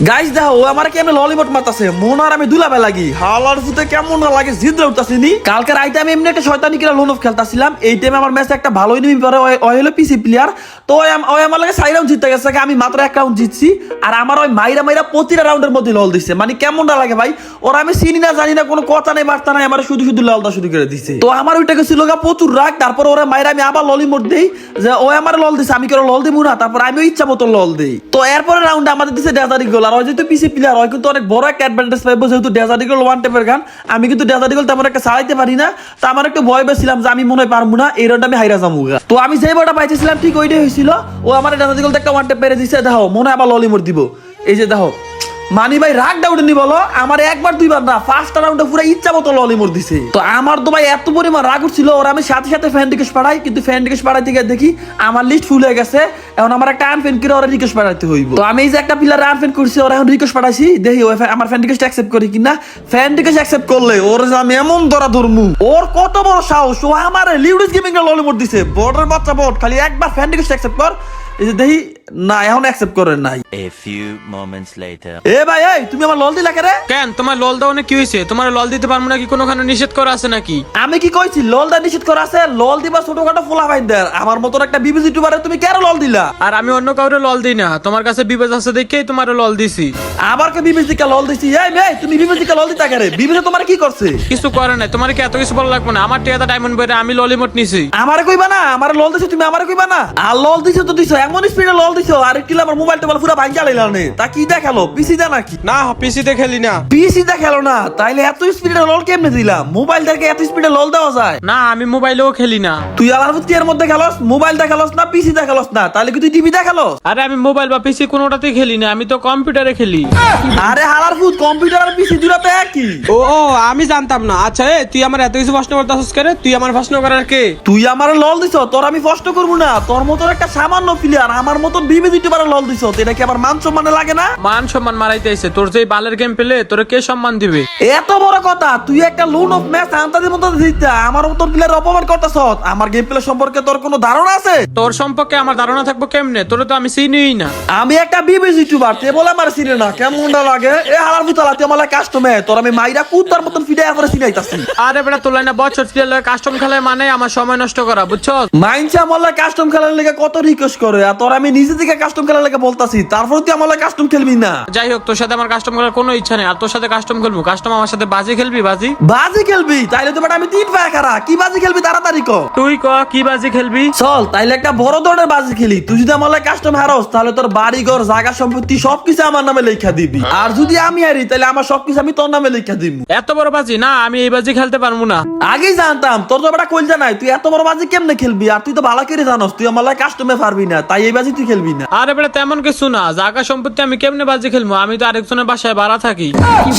Guys দেখো, ও আমার কেমন ললিপট মারতাছে? মন আর আমি দুলাবে লাগি। হালার ফুতে কেমন লাগে জিদ্রা উঠতাছি নি কালকে রাইতে আমি এমনি একটা শয়তানি কিরা লোন অফ খেলতাছিলাম। এই টাইমে আমার ম্যাচে একটা ভালো এনিমি পরে, ওই হলো পিসি প্লেয়ার তো ওই আম- আমার লাগে সাই রাউন্ড জিততে গেছে আমি মাত্র এক রাউন্ড জিতছি। আর আমার ওই মাইরা মাইরা প্রতিটা রাউন্ডের মধ্যে লল দিছে। মানে কেমনটা লাগে ভাই, ওরা আমি চিনি না, জানি না, কোনো কথা নেই, বার্তা নাই, আমার শুধু শুধু ললদা শুরু করে দিছে। তো আমার ওইটাকে গেছিল গা প্রচুর রাগ, তারপর ওরা মাইরা আমি আবার ললি মোট দেই। যে ও আমার লল দিছে, আমি কেন লল দিব না? তারপর আমিও ইচ্ছা মতো লল দেই। তো এরপরে রাউন্ডে আমাদের দিছে ডেজারি গোল আর হয় যেহেতু পিসি প্লেয়ার হয় কিন্তু অনেক বড় একটা অ্যাডভান্টেজ পাইবো যেহেতু ডেজার্ট ইগল ওয়ান টেপের গান। আমি কিন্তু ডেজার্ট ইগল তেমন একটা চালাইতে পারি না, তো আমার একটু ভয় পেয়েছিলাম যে আমি মনে হয় পারব না, এই রানটা আমি হাইরা যাব তো আমি যে বড়টা পাইতেছিলাম, ঠিক ওইটাই হয়েছিল ও আমার ডেজার্ট ইগল একটা ওয়ান টেপ পেরে দিছে, দেখো, মনে হয় আবার ললিমোর দিব। এই যে দেখো মানি ভাই, রাগ ডাউডেনি বলো? আমার একবার দুইবার না ফার্স্ট রাউন্ডে পুরো ইচ্ছা মতো ললি মোর দিছে। তো আমার তো ভাই এত পরিমাণ রাগ উঠছিল, ওর আমি সাথে সাথে ফ্যান রিকোয়েস্ট পাঠাই, কিন্তু ফ্যান রিকোয়েস্ট পাঠাইতে গিয়ে দেখি আমার লিস্ট ফুল হয়ে গেছে, এখন আমার একটা আনফ্যান করে ওরা রিকোয়েস্ট পাঠাইতে হইব। তো আমি এই যে একটা প্লেয়ার আনফ্যান করছি, ওরা এখন রিকোয়েস্ট পাঠাইছি, দেখি ও আমার ফ্যান রিকোয়েস্ট অ্যাকসেপ্ট করি কিনা। ফ্যান রিকোয়েস্ট অ্যাকসেপ্ট করলে ওর আমি এমন ধরা ধরমু, ওর কত বড় সাহস, ও আমার লিউডিস গেমিং ললি মোর দিছে। বর্ডার বাচ্চা বট, খালি একবার ফ্যান রিকোয়েস্ট অ্যাকসেপ্ট কর, এই যে দেখি না এখন অ্যাকসেপ্ট করে নাই। A few moments later. এ ভাই এই তুমি আমার লল দিলা কেরে? কেন? তোমার লল দেওয়া কি হয়েছে? তোমার লল দিতে কোনোখানে নিষেধ করা আছে নাকি? আমি কি কইছি লল দা নিষেধ করা আছে? লল দিবা ছোটখাটো ফোলা ভাইদের আমার মতন একটা বিবিসি টুবারে তুমি কেন লল দিলা? আর আমি অন্য কাউরে লল দিই না। তোমার কাছে বিবেচ আছে দেখেই তোমার লল দিছি। আবার কে বিবিসি কে লল দিছি? এই মেয়ে তুমি লল দিতা কেরে? বিবিসি তোমার কি করছে? কিছু করে নাই। তোমার কি এত কিছু বলা লাগবে না? আমার টিয়াটা ডায়মন্ড বেড়ে আমি ললিমট নিছি। আমারে কইবা না? আমার লল দিছো তুমি আমারে কইবা না? আর লল দিছো তো দিছো এমন স্পিডে লল দিছো? আর কিলা আমার মোবাইল টোবাইল পুরো ভাঙা লাইলা নে। তা কি দেখাল? পিসি দা নাকি? না পিসিতে খেলি না। পিসি দা খেলো না। তাইলে এত স্পিডে লল কেমনে দিলা মোবাইল থেকে এত স্পিডে লল দেওয়া যায়? না আমি মোবাইলেও খেলি না। তুই আলার এর মধ্যে খেলস মোবাইল দেখালস না পিসি দেখালস না? তাহলে কি তুই টিভি দেখালস? আরে আমি মোবাইল বা পিসি কোনোটাতেই খেলি না আমি তো কম্পিউটারে খেলি। আরে হালার ফুট কম্পিউটার আর পিসি দুটাতে একই। ও ও আমি জানতাম না। আচ্ছা এ তুই আমার এত কিছু প্রশ্ন করতেছিস করে তুই আমার প্রশ্ন করার কে? তুই আমার লল দিছ তোর আমি কষ্ট করব না। তোর মতন একটা সামান্য প্লেয়ার আমার মতন বিবে দিতে পারে লল দিছ এটা কি আবার মান সম্মানে লাগে না? মান সম্মান মারাইতে আইছে। তোর যে বালের গেম পেলে তোরে কে সম্মান দিবে? এত বড় কথা তুই একটা লোন অফ ম্যাচ মতো দিতে আমার প্লেয়ার অপমান করতেছ আমার গেম প্লে সম্পর্কে তোর কোনো ধারণা আছে? তোর সম্পর্কে আমার ধারণা থাকব কেমনে? তোরে তো আমি চিনিই না। আমি একটা বিবেচ ইউটিউবার তে বলে আমার চিনে না কেমনটা লাগে? এ হালার তুই আমার কাস্টমে তোর আমি মাইরা কুত্তার মতন ফিডে করে চিনাইতাছি। আরে বেটা তোর লাইনে বছর ফিরে কাস্টম খেলায় মানে আমার সময় নষ্ট করা বুঝছ মাইনসা আমলে কাস্টম খেলার লেগে কত রিকোয়েস্ট করে আর তোর আমি নিজে থেকে কাস্টম খেলার লেগে বলতাছি তারপর তুই আমলে কাস্টম খেলবি না। যাই হোক তোর সাথে আমার কাস্টম খেলার কোনো ইচ্ছা নেই আর তোর সাথে কাস্টম খেলব। কাস্টম আমার সাথে বাজি খেলবি বাজি? বাজি খেলবি? তাইলে তো বেটা আমি তিন পায়ে খারা। কি বাজি খেলবি তাড়াতাড়ি কর তুই ক কি বাজি খেলবি? চল তাইলে একটা বড় ধরনের বাজি খেলি। তুই যদি আমার কাস্টম হারস তাহলে তোর বাড়ি ঘর জায়গা সম্পত্তি সবকিছু আমার নামে লেখা দিবি। আর যদি আমি হারি তাহলে আমার সবকিছু আমি তোর নামে লেখা দিব এত বড় বাজি? না আমি এই বাজি খেলতে পারব না। আগেই জানতাম তোর তো বেটা কইল নাই। তুই এত বড় বাজি কেমনে খেলবি? আর তুই তো ভালো করে জানোস তুই আমার কাস্টমে পারবি না। তাই এই বাজি তুই খেলবি। না। আরে বেটা তেমন কিছু না। জায়গা সম্পত্তি আমি কেমনে বাজি খেলব? আমি তো আরেকজনের বাসায় ভাড়া থাকি।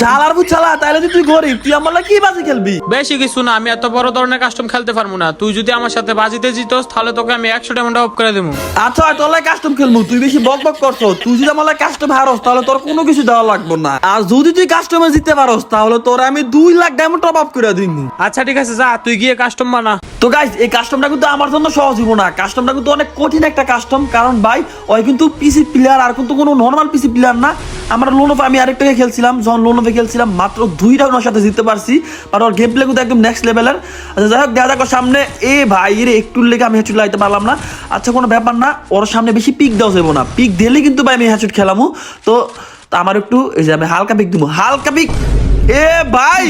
শালার বুঝছালা তাইলে তুই গরিব। তুই আমার কি বাজি খেলবি? বেশি কিছু না আমি এত বড় ধরনের কাস্টম খেলতে পারব না। তুই যদি আমার সাথে বাজিতে জিতোস তাহলে তোকে আমি একশো টাকা অফ করে দেবো। আচ্ছা কাস্টম খেলব। তুই বেশি বক বক করছ। তুই যদি আমার কাস্টম হারস তাহলে তোর কোনো কিছু দেওয়া লাগবে না। আর যদি তুই কাস্টমে জিততে পারস তাহলে তোর আমি দুই লাখ ডায়মন্ড টপ আপ করে দিব আচ্ছা ঠিক আছে যা তুই গিয়ে কাস্টম বানা। তো গাইজ এই কাস্টমটা কিন্তু আমার জন্য সহজ হব না। কাস্টমটা কিন্তু অনেক কঠিন একটা কাস্টম কারণ ভাই ওই কিন্তু পিসি প্লেয়ার আর কিন্তু কোনো নর্মাল পিসি প্লেয়ার না। আমরা লোন অফ আমি আরেকটাকে খেলছিলাম, যখন লোন অফে খেলছিলাম, মাত্র দুই রাউন্ড ওর সাথে জিততে পারছি। আর ওর গেম প্লে কিন্তু একদম নেক্সট লেভেলের আচ্ছা যাই হোক, দেখা দেখো সামনে। এ ভাই রে একটু লেগে আমি হ্যাচুট লাইতে পারলাম না। আচ্ছা কোনো ব্যাপার না, ওর সামনে বেশি পিক দেওয়া যাব না। পিক দিলে কিন্তু ভাই আমি হ্যাচুট খেলামু। তো আমার একটু, এই যে আমি হালকা পিক দিব হালকা পিক এ ভাই,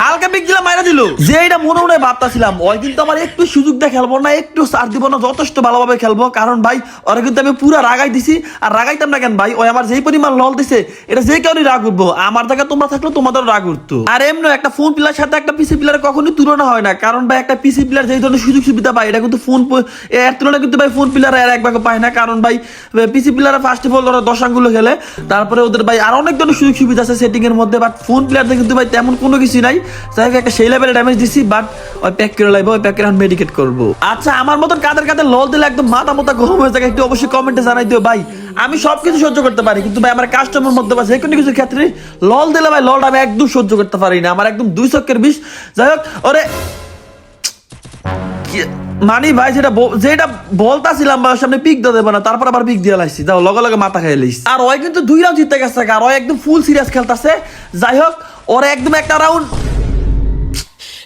হালকা দিলাম মাইরা দিল। যে এটা মনে মনে ভাবতাছিলাম, ওই আমার একটু সুযোগ দিয়ে খেলব না, একটু সার দিব না, যথেষ্ট ভালোভাবে খেলব। কারণ ভাই কিন্তু আমি পুরো রাগাই দিছি, আর রাগাইতাম না কেন ভাই, ওই আমার যেই পরিমাণ লল দিছে, এটা যে রাগ উঠবো। আমার জায়গায় তোমরা থাকলে তোমাদের রাগ উঠতো। আর এমনি একটা ফোন প্লেয়ার সাথে একটা পিসি প্লেয়ার তুলনা হয় না। কারণ ভাই, একটা পিসি প্লেয়ার যেই ধরনের সুযোগ সুবিধা পায়, এটা কিন্তু ফোন এর তুলনায় কিন্তু ভাই ফোন প্লেয়ার আর এক ভাগে পায় না। কারণ ভাই PC player first of all ওরা দশ খেলে, তারপরে ওদের ভাই আর অনেক ধরনের সুযোগ সুবিধা আছে সেটিং এর মধ্যে বাট ফোন প্লেয়ারদের কিন্তু ভাই তেমন কোনো কিছু নাই। যাই একটা সেই লেভেলে ড্যামেজ দিছি বাট ওই প্যাক করে লাগবে ওই প্যাক করে মেডিকেট করব। আচ্ছা আমার মতন কাদের কাদের লল দিলে একদম মাথা মাথা গরম হয়ে যায় একটু অবশ্যই কমেন্টে জানাই দিও ভাই। আমি সবকিছু সহ্য করতে পারি, কিন্তু ভাই আমার কাস্টমার মধ্যে বা যে কোনো কিছু ক্ষেত্রে লল দিলে ভাই ললটা আমি একদম সহ্য করতে পারি না। আমার একদম দুই চক্কের বিষ। যাই হোক, ওরে মানি ভাই, যেটা যেটা বলতাছিলাম ভাই সামনে পিক দিয়ে দেবে না, তারপর আবার পিক দিয়ে লাইছি। যাও, লগে লগে মাথা খাই লাইছি। আর ওই কিন্তু দুই রাউন্ড জিততে গেছে, আর ওই একদম ফুল সিরিয়াস খেলতাছে। যাই হোক ওরা একদম একটা রাউন্ড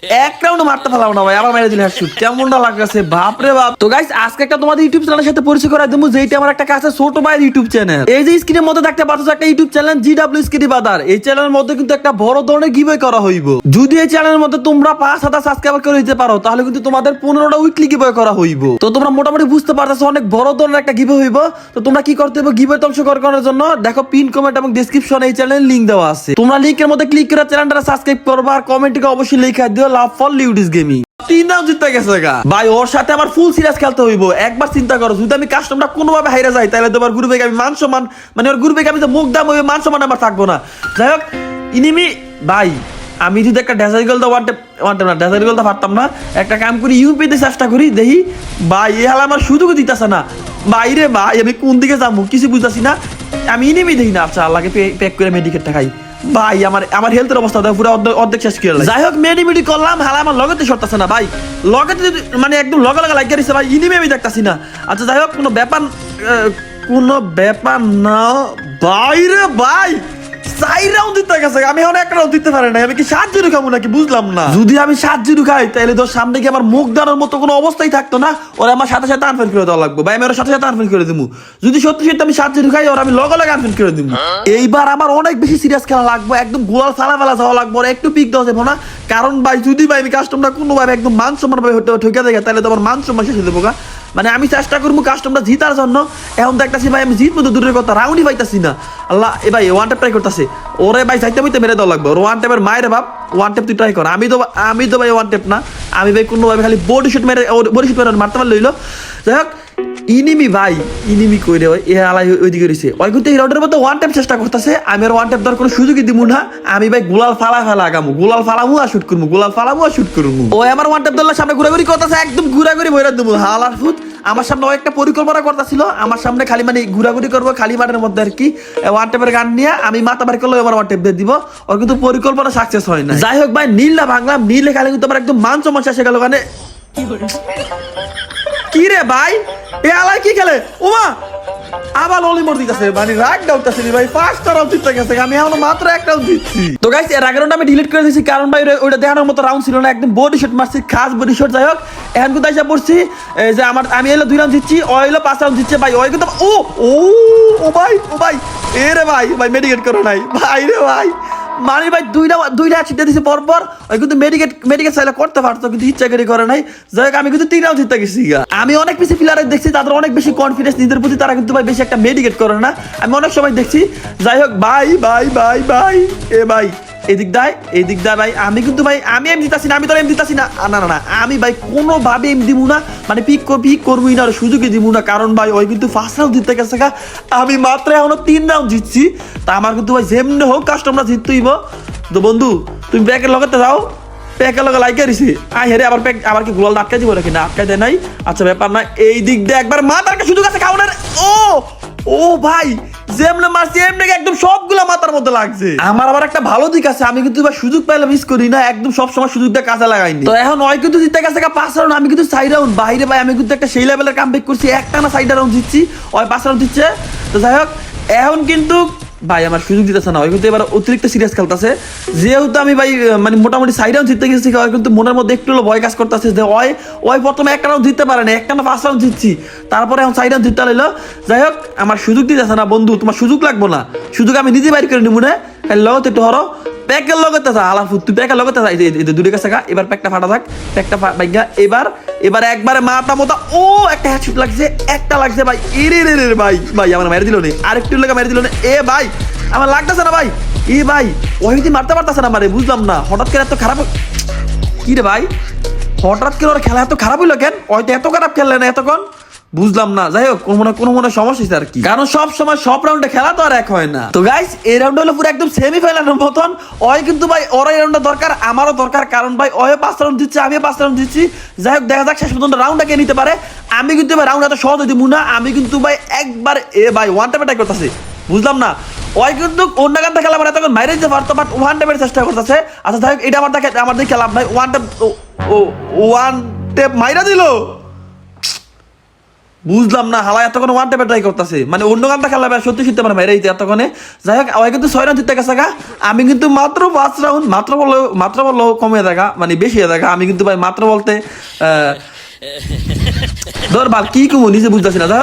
এক রাউন্ড মারতে পারলাম না ভাই, আবার মেরে দিলে কেমনটা লাগতেছে? বাপ। তো গাইস আজকে একটা তোমাদের ইউটিউব চ্যানেলের সাথে পরিচয় করাই দেবো যেটা আমার একটা কাছে ছোট ভাইয়ের ইউটিউব চ্যানেল এই যে স্ক্রিনের মধ্যে দেখতে পাচ্ছ একটা YouTube channel G W brother এই চ্যানেলের মধ্যে কিন্তু একটা বড় ধরনের করা হইব। যদি এই চ্যানেলের মধ্যে তোমরা পাঁচ হাজার করে দিতে পারো, তাহলে কিন্তু তোমাদের পনেরোটা উইকলি গিভওয়ে করা হইব। তো তোমরা মোটামুটি বুঝতে পারতেছো, অনেক বড় ধরনের একটা গিভওয়ে হইব। তো তোমরা কি করতে হবে গিভওয়ে অংশগ্রহণ করার জন্য দেখো পিন কমেন্ট এবং ডেসক্রিপশনে এই চ্যানেলের লিংক দেওয়া আছে। তোমরা লিংকের মধ্যে ক্লিক করে চ্যানেলটা সাবস্ক্রাইব করবা, আর কমেন্টকে অবশ্যই লেখা দিও লাভ ফর লিউডিস গেমিং তিন জিততে গেছে গা। ভাই, ওর সাথে আমার ফুল সিরিয়াস খেলতে হইব। একবার চিন্তা করো, যদি আমি কাস্টমটা কোনোভাবে হাইরা যাই, তাহলে তোমার আমি মান মানে ওর আমি তো মুখ দাম হইবে, মান আমার থাকব না। যাই হোক, ইনিমি, ভাই, আমি যদি একটা ডেজার্ট গল তো ওয়ান টেপ না ডেজার্ট গল তো পারতাম না, একটা কাম করি ইউপিতে চেষ্টা করি, দেখি, ভাই, এ হাল আমার সুযোগও দিতেছে না। বাইরে ভাই, আমি কোন দিকে যাব? কিছু বুঝতেছি না। আমি ইনিমি দেখি না আচ্ছা আল্লাহকে প্যাক করে মেডিকেটটা খাই। ভাই, আমার আমার হেলথের অবস্থা দেখো পুরো অর্ধেক- শেষ করে যাই হোক মেডি মেডি করলাম, হালা আমার লগতে সরতেছে না, ভাই। লগেতে মানে একদম লগে লগে লাগিয়ে দিচ্ছে ভাই ইনিমে আমি দেখতাছি না। আচ্ছা যাই হোক কোনো ব্যাপার কোনো ব্যাপার না। বাইরে ভাই! চাই রাউন্ড দিতে গেছে আমি রাউন্ড দিতে পারি আমি কি সাত জিরো খাব নাকি? বুঝলাম না। যদি আমি সাত জিরো খাই তাহলে তো সামনে কি আমার মুখ মতো কোনো অবস্থাই থাকতো না? ওরা আমার সাথে সাথে আনফেল করে দেওয়া লাগবে। ভাই, আমি ওর সাথে সাথে আনফেল করে যদি সত্যি সত্যি আমি সাত জিরো খাই, ওরা আমি লগে লগে আনফেল করে দিব এইবার আমার অনেক বেশি সিরিয়াস খেলা লাগবে। একদম গোয়াল ফালা ফেলা যাওয়া লাগবে। ওরা একটু পিক দেওয়া যাব না। কারণ ভাই, যদি ভাই, আমি কাস্টমটা কোনোভাবে একদম মান সম্মান ভাবে ঠকে দেখে তাহলে তো আমার মান সম্মান শেষ দেবো। মানে আমি চেষ্টা করব কাস্টমটা জিতার জন্য। এখন দেখতেছি ভাই আমি জিতবো তো দূরের কথা রাউন্ডই পাইতাছি না। আল্লাহ, এ ভাই ওয়ান ট্যাপ ট্রাই করতেছে। ওরে ভাই চাইতে বইতে মেরে দেওয়া লাগবে। ওর ওয়ান ট্যাপের মায়ের বাপ ওয়ান ট্যাপ তুই ট্রাই কর। আমি তো আমি তো ভাই ওয়ান ট্যাপ না। আমি ভাই কোনোভাবে খালি বডি শুট মেরে বডি শুট মেরে মারতে পারলে যাই হোক ইনিমি ভাই ইনিমি কই রে? এ আলাই ওইদিকে রয়েছে ওই কিন্তু এই রাউন্ডের মধ্যে ওয়ান টেপ চেষ্টা করতেছে। আমি আর ওয়ান টেপ দেওয়ার কোনো সুযোগই দিব না। আমি ভাই গুলাল ফালা ফালা আগামু। গুলাল ফালামু আর শুট করব গুলাল ফালামু আর শুট করব ও আমার ওয়ান টেপ ধরলে সামনে ঘুরাঘুরি করতেছে একদম ঘুরাঘুরি ভরে দেবো হালার ফুট আমার সামনে ও একটা পরিকল্পনা করতেছিল। আমার সামনে খালি মানে ঘুরাঘুরি করব খালি মাঠের মধ্যে আর কি। ওয়ান টেপের গান নিয়ে আমি মাথা বাড়ি করলে আমার ওয়ান টেপ দিয়ে দিব। ওর কিন্তু পরিকল্পনা সাকসেস হয় না যাই হোক ভাই নীলটা ভাঙলাম। নীলে খালি কিন্তু আমার একদম মান সমস্যা এসে গেল ওখানে। কি রে ভাই? এ আলাই কি খেলে? ওমা আবার অলি মর দিতেছে মানে রাগ ডাউটাছে ভাই ফার্স্ট রাউন্ড জিততে গেছে, আমি এখন মাত্র এক রাউন্ড দিচ্ছি। তো গাইস এর আগের আমি ডিলিট করে দিয়েছি, কারণ ভাই ওটা- দেখানোর মতো রাউন্ড ছিল না, একদম বডি শট মারছি, খাস বডি শট যাই হোক। এখন কিন্তু এসে পড়ছি? যে আমার আমি এলো দুই রাউন্ড দিচ্ছি ও এলো পাঁচ রাউন্ড দিচ্ছে ভাই ওই কিন্তু ও ও ও ভাই ও ভাই। এ রে ভাই ভাই মেডিকেট করো নাই। ভাই রে ভাই। মানে ভাই দুইটা দুইটা ছিটে দিছে পর পর ওই কিন্তু মেডিকেট মেডিকেট চাইলে করতে পারতো, কিন্তু ইচ্ছা করে করে নাই। যাই আমি কিন্তু তিন রাউন্ড জিততে গেছি আমি অনেক বেশি প্লেয়ার দেখছি, তাদের অনেক বেশি কনফিডেন্স নিজের প্রতি, তারা কিন্তু ভাই বেশি একটা মেডিকেট করে না। আমি অনেক সময় দেখছি, যাই হোক ভাই ভাই ভাই ভাই এ ভাই, এদিক দায় এদিক দায় ভাই আমি কিন্তু ভাই, আমি এম দিতাছি না, আমি তো এম দিতাছি না। না না আমি ভাই কোনোভাবে এম দিব না। মানে পিক পিক করবই না সুযোগই দিব না। কারণ ভাই, ওই কিন্তু ফার্স্ট রাউন্ড জিততে গেছে। আমি মাত্র এখনও তিন রাউন্ড জিতছি। তা আমার কিন্তু ভাই, যেমনি হোক কাস্টমরা জিততেইব। তো বন্ধু, তুমি ব্যাগের লগতে যাও। প্যাকের লগে লাইকে দিছি। আই হেরে, আবার প্যাক আবার কি গুলাল আটকে দিব নাকি? না আটকে দেয় নাই। আচ্ছা ব্যাপার না এই দিক দিয়ে একবার মা তার সুযোগ আছে খাওয়ানোর ও! ও ভাই যেমনে মারছি, এমনি একদম সবগুলো মাথার মধ্যে লাগছে? আমার আবার একটা ভালো দিক আছে, আমি কিন্তু এবার সুযোগ পাইলে মিস করি না, একদম সব সময় সুযোগটা কাজে লাগাইনি। তো এখন ওই কিন্তু জিতে গেছে পাঁচ রাউন্ড আমি কিন্তু সাইড রাউন্ড বাইরে ভাই, আমি কিন্তু একটা সেই লেভেলের কাম করছি একটা না সাইড রাউন্ড জিতছি, ওই পাঁচ রাউন্ড দিচ্ছে তো যাই হোক, এখন কিন্তু ভাই, আমার সুযোগ দিতেছে না। কিন্তু এবার অতিরিক্ত সিরিয়াস খেলতেছে। যেহেতু আমি ভাই মানে মোটামুটি সাইড রাউন্ড জিততে গেছি কিন্তু মনের মধ্যে একটু হলো ভয় কাজ করতেছে যে, ওই ওই প্রথমে একটা রাউন্ড জিততে পারে না একটা না ফার্স্ট রাউন্ড জিতছি। তারপরে এখন সাইড রাউন্ড জিততে লাগল যাই হোক, আমার সুযোগ দিতেছে না, বন্ধু, তোমার সুযোগ লাগবো না। সুযোগ আমি নিজে বাইর করে নিবো, না? তো একটু হরো। প্যাকের লগতে যা আলার ফুট তুই প্যাকের লগতে যা, এই দূরে গেছে গা এবার প্যাকটা ফাটা থাক, প্যাকটা বাইগা এবার এবার একবারে মাথা মতো ও, একটা হেডশট লাগছে, একটা লাগছে ভাই এরে রে রে ভাই ভাই, আমার মেরে দিল নে, আরেকটু লেগে মেরে দিল নে, এ ভাই, আমার লাগতেছে না ভাই, এ ভাই ওই যদি মারতে পারতেছে না মারে, বুঝলাম না, হঠাৎ করে এত খারাপ কি রে ভাই, হঠাৎ করে ওর খেলা এত খারাপ হইল কেন? হয়তো এত খারাপ খেললে না এতক্ষণ? বুঝলাম না। যাই হোক, কোনো কোনো মনে সমস্যা হয়েছে আর কি। কারণ সব সময় সব রাউন্ডে খেলা তো আর এক হয় না। তো গাইস এই রাউন্ড হলো পুরো একদম সেমিফাইনালের মতন। ওই কিন্তু ভাই ওর এই রাউন্ডটা দরকার, আমারও দরকার। কারণ ভাই ওই পাঁচ রাউন্ড দিচ্ছে আমিও পাঁচ রাউন্ড দিচ্ছি যাই হোক, দেখা যাক শেষ পর্যন্ত রাউন্ডটা কে নিতে পারে। আমি কিন্তু ভাই রাউন্ড এত সহজ দিব না আমি কিন্তু ভাই একবার এ ভাই ওয়ান টাইম অ্যাটাক করতেছি। বুঝলাম না? ওই কিন্তু অন্য গানটা খেলা মানে তখন মাইরে যেতে পারতো বাট ওয়ান টেপের চেষ্টা করতেছে। আচ্ছা যাই হোক, এটা আমার দেখে আমার দেখে খেলাম ভাই ওয়ান ও ওয়ান টেপ মাইরা দিল? বুঝলাম না হালা এতক্ষণ ওয়ান টেপে ট্রাই করতেছে। মানে অন্য গানটা খেলা সত্যি সত্যি মানে ভাই, এই এতক্ষণে। যাই হোক আমার কিন্তু ছয় রান জিতে গেছে। আমি কিন্তু মাত্র পাঁচ রাউন্ড মাত্র বললেও মাত্র বললেও কমে দেখা মানে বেশি দেখা। আমি কিন্তু ভাই মাত্র বলতে ধর বাল, কি কমু, নিজে বুঝতেছি না। যাই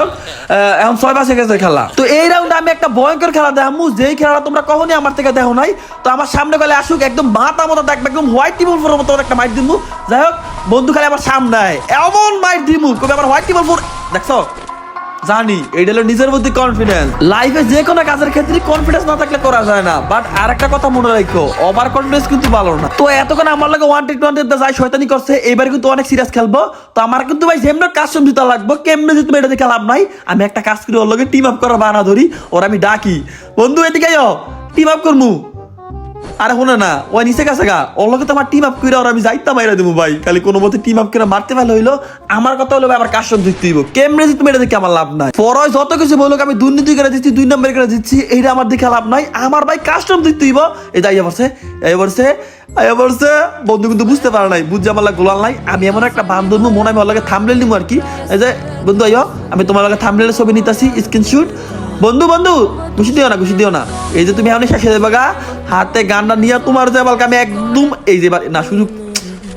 এখন ছয় মাসে গেছে খেলা। তো এই রাউন্ডে আমি একটা ভয়ঙ্কর খেলা দেখামু, যেই খেলাটা তোমরা কখনই আমার থেকে দেখো নাই। তো আমার সামনে গেলে আসুক, একদম মাথা মতো দেখবে একদম হোয়াইট টিবল ফোর মতো একটা মাইট দিমু। যাই হোক বন্ধু খালি আমার সামনে। এমন মাইট দিমু, কবে আমার হোয়াইট টিবল ফোর দেখছ? জানি, এটা হলো নিজের মধ্যে কনফিডেন্স লাইফে যে কোনো কাজের ক্ষেত্রে কনফিডেন্স না থাকলে করা যায় না বাট আর একটা কথা মনে রাখো ওভার কনফিডেন্স কিন্তু ভালো না। তো এতক্ষণ আমার লাগে ওয়ান টেক ওয়ান যাই, শয়তানি করছে, এবার কিন্তু অনেক সিরিয়াস খেলব। তো আমার কিন্তু ভাই যেমন কাস্টম দিতে লাগবো, কেমনে যদি এটা দেখে লাভ নাই। আমি একটা কাজ করি, ওর লগে টিম আপ করার বানা ধরি, ওর আমি ডাকি। বন্ধু, এদিকে টিম আপ করমু। আরে শুনে না, ওই নিচে গেছে গা। ওর লগে তো আমার টিম আপ করে আমি যাইতাম মাইরা দেবো ভাই। খালি কোনো মতে টিম আপ করে মারতে পারলে হইল, আমার কথা হলো আমার কাস্টম দিতে হইব? কেমনে জিতবে এটা দেখে আমার লাভ নাই। পরয় যত কিছু বলুক, আমি দুর্নীতি করে দিচ্ছি, দুই নম্বর করে দিচ্ছি, এইটা আমার দেখে লাভ নাই। আমার ভাই কাস্টম দিতে হইব? এই যাই বলছে বন্ধু কিন্তু বুঝতে পারে নাই বুঝছে আমার লাগে গোলাল নাই। আমি এমন একটা বান্ধব, মনে হয় আমার লাগে থামলেল নিবো আর কি। এই যে, বন্ধু আইও আমি তোমার লাগে থামলেলের ছবি নিতেছি স্ক্রিনশুট বন্ধু বন্ধু খুশি দিও না খুশি দিও না। এই যে তুমি এমনি শেষে দেবা গা, হাতে গান্ডা নিয়ে তোমার যে বালকা আমি একদম এই যে না, সুযোগ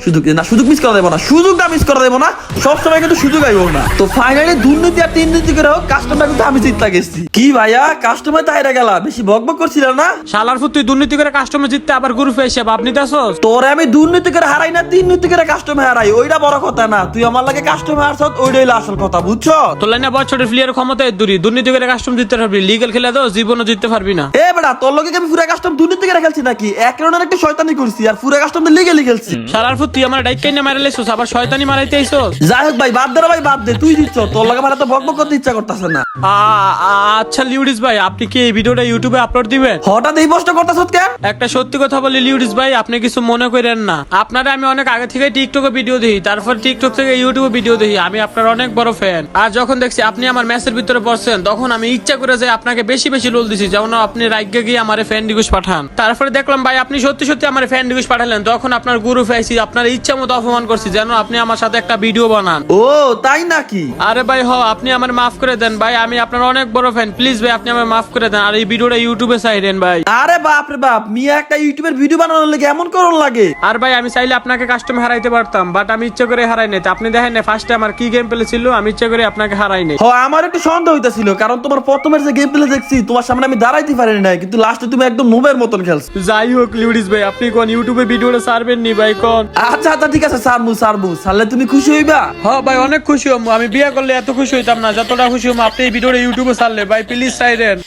সুযোগ না সুযোগ মিস করা দেবো না সুযোগটা মিস করা দেবো না সব সময় কিন্তু সুযোগ আইব না। তো ফাইনালি দুর্নীতি আর তিন করে হোক কাস্টমার কিন্তু আমি জিততে গেছি। কি ভাইয়া কাস্টমার তো হাইরা গেলা বেশি বক বক করছিল না? শালার ফুট তুই দুর্নীতি করে কাস্টমার জিততে আবার গ্রুপে এসে ভাব নিতেছস? তোরে আমি দুর্নীতি করে হারাই না তিন করে কাস্টমার হারাই ওইটা বড় কথা না। তুই আমার লাগে কাস্টমার ওইটাই আসল কথা বুঝছ? তোর লাইনে বছরের প্লেয়ার ক্ষমতা দূরি দুর্নীতি করে কাস্টমার জিততে পারবি লিগেল খেলে তো জীবনও জিততে পারবি না। এ বেটা তোর লগে আমি পুরা কাস্টম দুর্নীতি করে খেলছি নাকি? এক রাউন্ডের একটা শয়তানি করছি আর পুরা কাস্টম লিগেলি খেলছি। শালার ফুট তুই আমার ডাইক মারা মারাইলে আবার শয়তানি মারাইতে আইছস যাই হোক ভাই, বাদ দে রে ভাই, বাদ দে। তুই দিছ তোর লাগে মারা তো বকবক বক করতে ইচ্ছা করতেছ না। আচ্ছা লিউডিস ভাই আপনি কি এই ভিডিওটা ইউটিউবে আপলোড দিবেন? হঠাৎ এই প্রশ্ন করতেছ কেন একটা সত্যি কথা বলি লিউডিস ভাই আপনি কিছু মনে করেন না। আপনারা আমি অনেক আগে থেকে টিকটকে ভিডিও দিই তারপর টিকটক থেকে ইউটিউবে ভিডিও দিই। আমি আপনার অনেক বড় ফ্যান আর যখন দেখছি আপনি আমার ম্যাচের ভিতরে পড়ছেন তখন আমি ইচ্ছা করে যে আপনাকে বেশি বেশি লোল দিছি যেমন আপনি রাজ্যে গিয়ে আমার ফ্যান রিকোয়েস্ট পাঠান। তারপরে দেখলাম ভাই আপনি সত্যি সত্যি আমার ফ্যান রিকোয়েস্ট পাঠালেন। তখন আপনার গুরু ফেসি আপনার ইচ্ছা মতো অপমান করছি যেন আপনি আমার সাথে একটা ভিডিও বানান। ও তাই নাকি? আরে ভাই হ আপনি আমার মাফ করে দেন ভাই আমি আপনার অনেক বড় ফ্যান প্লিজ ভাই আপনি আমার মাফ করে দেন। আর এই ভিডিওটা ইউটিউবে চাইলেন ভাই। আরে বাপ রে বাপ মিয়া একটা ইউটিউবের ভিডিও বানানোর লাগে এমন করুন লাগে। আর ভাই আমি চাইলে আপনাকে কাস্টম হারাইতে পারতাম বাট আমি ইচ্ছা করে হারাই নাই। তো আপনি দেখেন না ফার্স্টে আমার কি গেম প্লে ছিল আমি ইচ্ছা করে আপনাকে হারাই নাই। হ আমার একটু সন্দেহ হইতাছিল কারণ তোমার প্রথমের যে গেম প্লে দেখছি তোমার সামনে আমি দাঁড়াইতে পারি নাই কিন্তু লাস্টে তুমি একদম নোবের মতন খেলছো। যাই হোক লিউডিস ভাই আপনি কোন ইউটিউবে ভিডিওটা ছাড়বেন নি ভাই কোন? আচ্ছা আচ্ছা ঠিক আছে সারমু সারমু সারলে তুমি খুশি হইবা? হ্যাঁ ভাই অনেক খুশি হম আমি বিয়ে করলে এত খুশি হইতাম না যতটা খুশি হম আপনি এই ভিডিওটা ইউটিউবে ছাড়লে ভাই প্লিজ সাইরেন